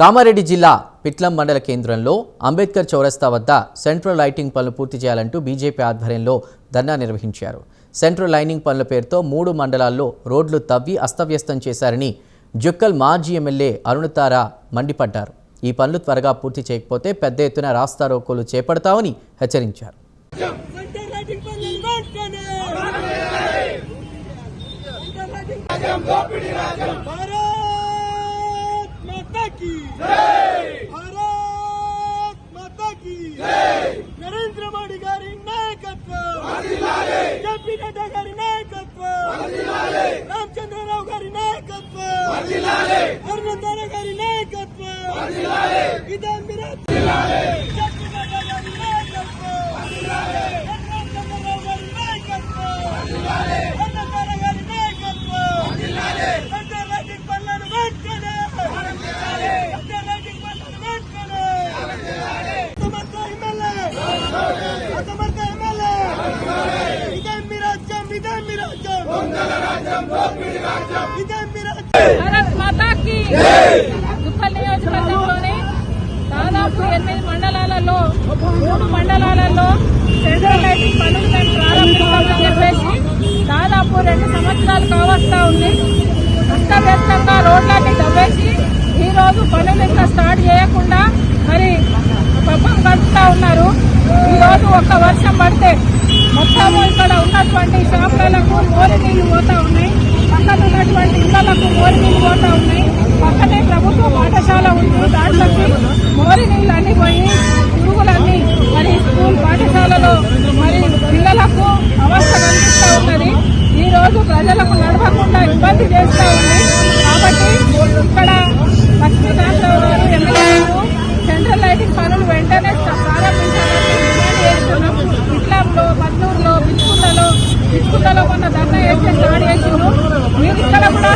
కామారెడ్డి జిల్లా పిట్లం మండల కేంద్రంలో అంబేద్కర్ చౌరస్తా వద్ద సెంట్రల్ లైటింగ్ పనులు పూర్తి చేయాలంటూ బీజేపీ ఆధ్వర్యంలో ధర్నా నిర్వహించారు. సెంట్రల్ లైనింగ్ పనుల పేరుతో మూడు మండలాల్లో రోడ్లు తవ్వి అస్తవ్యస్తం చేశారని జుక్కల్ మాజీ ఎమ్మెల్యే అరుణతార మండిపడ్డారు. ఈ పనులు త్వరగా పూర్తి చేయకపోతే పెద్ద ఎత్తున రాస్తారోకోలు చేపడతామని హెచ్చరించారు. సెంటర్ లైటింగ్ పనులు వెంటనే సెంటర్ లైటింగ్ భారత్ మాతా కీ భారత్ మాతా కీ నరేంద్ర మోడీ గారి నాయకత్వం జేపీ నడ్డా గారి నాయకత్వం. రామచంద్రరావు గారి నాయకత్వం. అరుణధార గారి నాయకత్వం. ఇదే మీరా జేపీ నడ్డా గారి నాయకత్వం రామచంద్రరావు గారి నాయకత్వం అరుణధార గారి నాయకత్వం సెంటర్ లైటింగ్ పనులను వెంటనే సెంటర్ లైటింగ్ పనులను వెంటనే అసమర్థ ఎమ్మెల్యే అసమర్థ ఎమ్మెల్యే ఇదే మీ రాజ్యం ఇదే మీ రాజ్యం ఇదే మీ రాజ్యం భారత్ మాతాకి దుప్పల్ నియోజకవర్గంలోని దాదాపు ఎనిమిది మండలాలలో మూడు మండలాలలో సెంట్రల్ లైటింగ్ పనులు మేము ప్రారంభిస్తామని చెప్పేసి దాదాపు రెండు సంవత్సరాలు కావస్తా ఉంది. అస్తవ్యస్తంగా రోడ్లన్నీ దవ్వేసి ఈ రోజు పనులు ఇంకా స్టార్ట్ చేయకుండా మరి పబ్బం గడుపుతా ఉన్నారు. ఈ రోజు ఒక్క వర్షం పడితే బోరి నీళ్ళన్నీ పోయి పురుగులన్నీ మరి స్కూల్ పాఠశాలలో మరి పిల్లలకు అవస్థ కనిపిస్తూ ఉన్నది. ఈరోజు ప్రజలకు నడవకుండా ఇబ్బంది చేస్తూ ఉంది. కాబట్టి ఇక్కడ లక్ష్మీకాంతరావు గారు ఎమ్మెల్యే సెంట్రల్ లైటింగ్ పనులు వెంటనే ప్రారంభించాలని చేస్తున్నాం. ఇట్లాంలో మద్దూరులో బిచ్చుకుంటలో బిచ్చుకుంటలో కొన్న దండ చేసి స్టార్ట్ చేసిండ్రు. మీరు ఇక్కడ కూడా